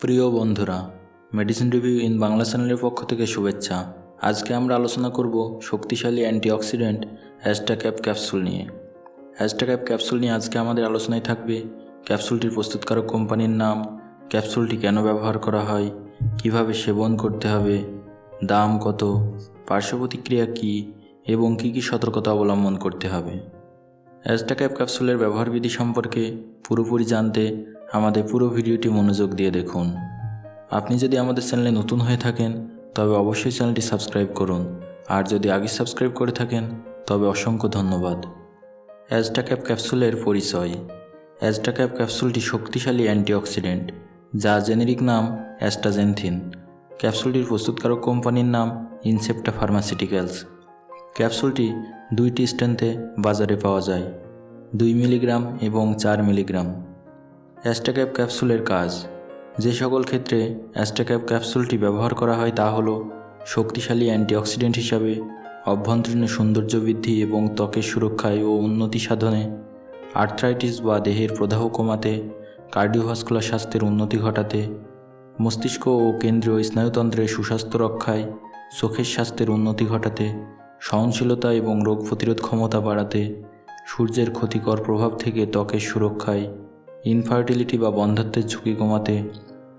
প্রিয় বন্ধুরা medicine review in Bangla চ্যানেলের পক্ষ থেকে শুভেচ্ছা। আজকে আমরা আলোচনা করব শক্তিশালী অ্যান্টিঅক্সিডেন্ট অ্যাস্টাক্যাপ ক্যাপসুল নিয়ে। অ্যাস্টাক্যাপ ক্যাপসুল নিয়ে আজকে আমাদের আলোচনায় থাকবে ক্যাপসুলটির প্রস্তুতকারক কোম্পানির নাম, ক্যাপসুলটি কেন ব্যবহার করা হয়, কীভাবে সেবন করতে হবে, দাম কত পার্শ্ব প্রতিক্রিয়া কী, এবং কী কী সতর্কতা অবলম্বন করতে হবে। অ্যাস্টাক্যাপ ক্যাপসুলের ব্যবহারবিধি সম্পর্কে পুরোপুরি জানতে আমাদের পুরো ভিডিওটি মনোযোগ দিয়ে দেখুন। আপনি যদি আমাদের চ্যানেলে নতুন হয়ে থাকেন, তবে অবশ্যই চ্যানেলটি সাবস্ক্রাইব করুন। আর যদি আগে সাবস্ক্রাইব করে থাকেন, তবে অসংখ্য ধন্যবাদ। অ্যাজটাক্যাপ ক্যাপসুলের পরিচয়। অ্যাজটাক্যাপ ক্যাপসুলটি শক্তিশালী অ্যান্টিঅক্সিডেন্ট, যা জেনেরিক নাম অ্যাস্টাজেনথিন। ক্যাপসুলটির প্রস্তুতকারক কোম্পানির নাম ইনসেপ্টা ফার্মাসিউটিক্যালস। ক্যাপসুলটি দুইটি স্ট্রেন্থে বাজারে পাওয়া যায়, দুই মিলিগ্রাম এবং চার মিলিগ্রাম। অ্যাস্টাক্যাপ ক্যাপসুলের কাজ। যে সকল ক্ষেত্রে অ্যাস্টাক্যাপ ক্যাপসুলটি ব্যবহার করা হয় তা হল শক্তিশালী অ্যান্টিঅক্সিডেন্ট হিসাবে, অভ্যন্তরীণ সৌন্দর্য বৃদ্ধি এবং ত্বকের সুরক্ষায় ও উন্নতি সাধনে, আর্থ্রাইটিস বা দেহের প্রদাহ কমাতে, কার্ডিওভাস্কুলার স্বাস্থ্যের উন্নতি ঘটাতে, মস্তিষ্ক ও কেন্দ্রীয় স্নায়ুতন্ত্রের সুস্বাস্থ্য রক্ষায় চোখের স্বাস্থ্যের উন্নতি ঘটাতে, সহনশীলতা এবং রোগ প্রতিরোধ ক্ষমতা বাড়াতে, সূর্যের ক্ষতিকর প্রভাব থেকে ত্বকের সুরক্ষায় ইনফার্টিলিটি বা বন্ধাত্বের ঝুঁকি কমাতে,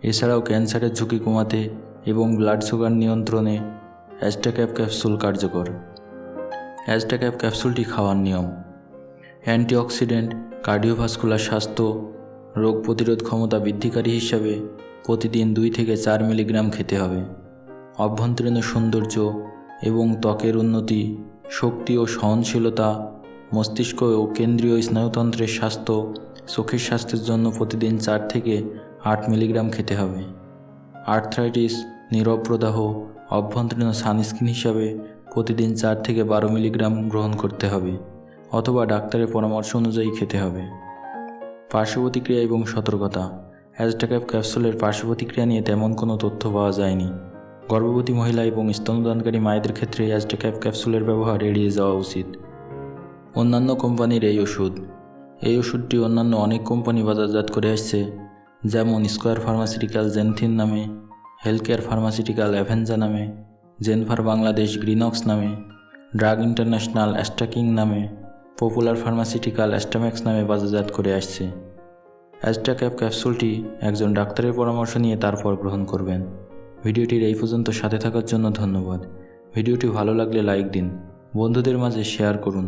এছাড়াও ক্যান্সারের ঝুঁকি কমাতে এবং ব্লাড সুগার নিয়ন্ত্রণে অ্যাস্টাক্যাপ ক্যাপসুল কার্যকর। অ্যাস্টাক্যাপ ক্যাপসুলটি খাওয়ার নিয়ম। অ্যান্টিঅক্সিডেন্ট কার্ডিওভাস্কুলার স্বাস্থ্য, রোগ প্রতিরোধ ক্ষমতা বৃদ্ধিকারী হিসাবে প্রতিদিন দুই থেকে চার মিলিগ্রাম খেতে হবে। অভ্যন্তরীণ সৌন্দর্য এবং ত্বকের উন্নতি, শক্তি ও সহনশীলতা, মস্তিষ্ক ও কেন্দ্রীয় স্নায়ুতন্ত্রের স্বাস্থ্য চোখের স্বাস্থ্যের জন্য প্রতিদিন চার থেকে আট মিলিগ্রাম খেতে হবে। আর্থ্রাইটিস নীরব প্রদাহ অভ্যন্তরীণ সানস্ক্রিন হিসাবে প্রতিদিন চার থেকে বারো মিলিগ্রাম গ্রহণ করতে হবে অথবা ডাক্তারের পরামর্শ অনুযায়ী খেতে হবে। পার্শ্ব প্রতিক্রিয়া এবং সতর্কতা। অ্যাজটাক্যাপ ক্যাপসুলের পার্শ্ব প্রতিক্রিয়া নিয়ে তেমন কোনো তথ্য পাওয়া যায়নি। গর্ভবতী মহিলা এবং স্তনদানকারী মায়েদের ক্ষেত্রে অ্যাজটাক্যাপ ক্যাপসুলের ব্যবহার এড়িয়ে যাওয়া উচিত। অন্যান্য কোম্পানির এই ওষুধ। এই ওষুধটি অন্যান্য অনেক কোম্পানি বাজারজাত করে আসছে, যেমন স্কোয়ার ফার্মাসিউটিক্যাল জেনথিন নামে, হেলথকেয়ার ফার্মাসিউটিক্যাল অ্যাভেঞ্জা নামে জেনফার বাংলাদেশ গ্রিনক্স নামে, ড্রাগ ইন্টারন্যাশনাল অ্যাস্টাকিং নামে, পপুলার ফার্মাসিউটিক্যাল অ্যাস্টাম্যাক্স নামে বাজারজাত করে আসছে। অ্যাস্টাক্যাপ ক্যাপসুলটি একজন ডাক্তারের পরামর্শ নিয়ে তারপর গ্রহণ করবেন। ভিডিওটির এই পর্যন্ত সাথে থাকার জন্য ধন্যবাদ। ভিডিওটি ভালো লাগলে লাইক দিন, বন্ধুদের মাঝে শেয়ার করুন।